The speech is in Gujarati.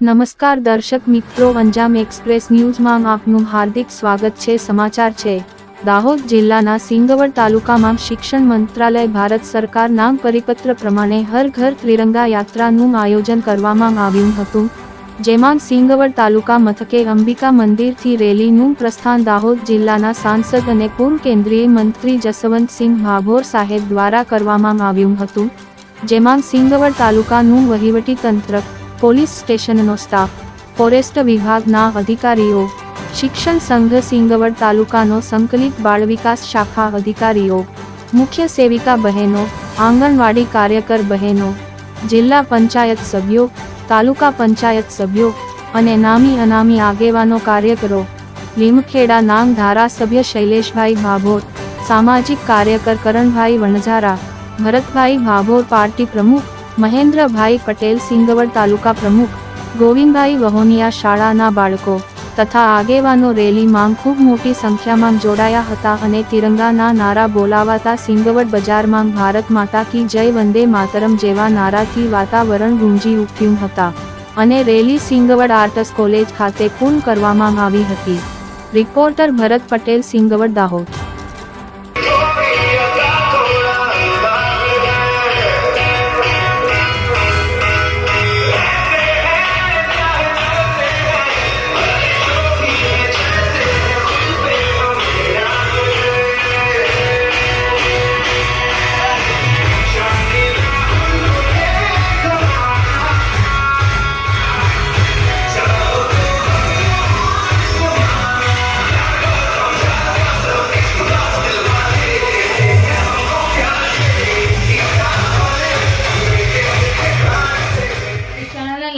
નમસ્કાર દર્શક મિત્રો અંજામ એક્સપ્રેસ ન્યૂઝમાં આપનું હાર્દિક સ્વાગત છે, સમાચાર છે. દાહોદ જિલ્લાના સિંગવડ તાલુકામાં શિક્ષણ મંત્રાલય ભારત સરકાર નામ પરિપત્ર પ્રમાણે હર ઘર ત્રિરંગા યાત્રાનું આયોજન કરવામાં આવ્યું હતું. જેમાં સિંગવડ તાલુકા મથકે અંબિકા મંદિરથી રેલીનું પ્રસ્થાન દાહોદ જિલ્લાના સાંસદ અને પૂર્વ કેન્દ્રીય મંત્રી જસવંતસિંહ ભાભોર સાહેબ દ્વારા કરવામાં આવ્યું હતું. જેમાં સિંગવડ તાલુકાનું વહીવટી તંત્ર પોલીસ સ્ટેશનનો સ્ટાફ, ફોરેસ્ટ વિભાગના અધિકારીઓ, શિક્ષણ સંઘ સિંગવડ તાલુકાનો સંકલિત બાળ વિકાસ શાખા અધિકારીઓ, મુખ્ય સેવિકા બહેનો, આંગણવાડી કાર્યકર બહેનો, જિલ્લા પંચાયત સભ્યો, તાલુકા પંચાયત સભ્યો અને નામી અનામી આગેવાનો કાર્યકરો, લીમખેડા નામ ધારાસભ્ય શૈલેષભાઈ ભાભોર, સામાજિક કાર્યકર કરણભાઈ વણઝારા, ભરતભાઈ ભાભોર પાર્ટી પ્રમુખ મહેન્દ્રભાઈ પટેલ સિંગવડ તાલુકા પ્રમુખ, ગોવિંદભાઈ વહોનિયા શાળાના બાળકો, તથા આગેવાનો રેલીમાં ખૂબ મોટી સંખ્યામાં જોડાયા હતા અને તિરંગાના નારા બોલાવાતા સિંગવડ બજારમાં ભારત માતા કી જય વંદે માતરમ જેવા નારાથી વાતાવરણ ગુંજી ઉઠ્યું હતા. અને રેલી સિંગવડ આર્ટસ કોલેજ ખાતે પૂર્ણ કરવામાં આવી હતી. Reporter Bharat Patel Singvad Dahod.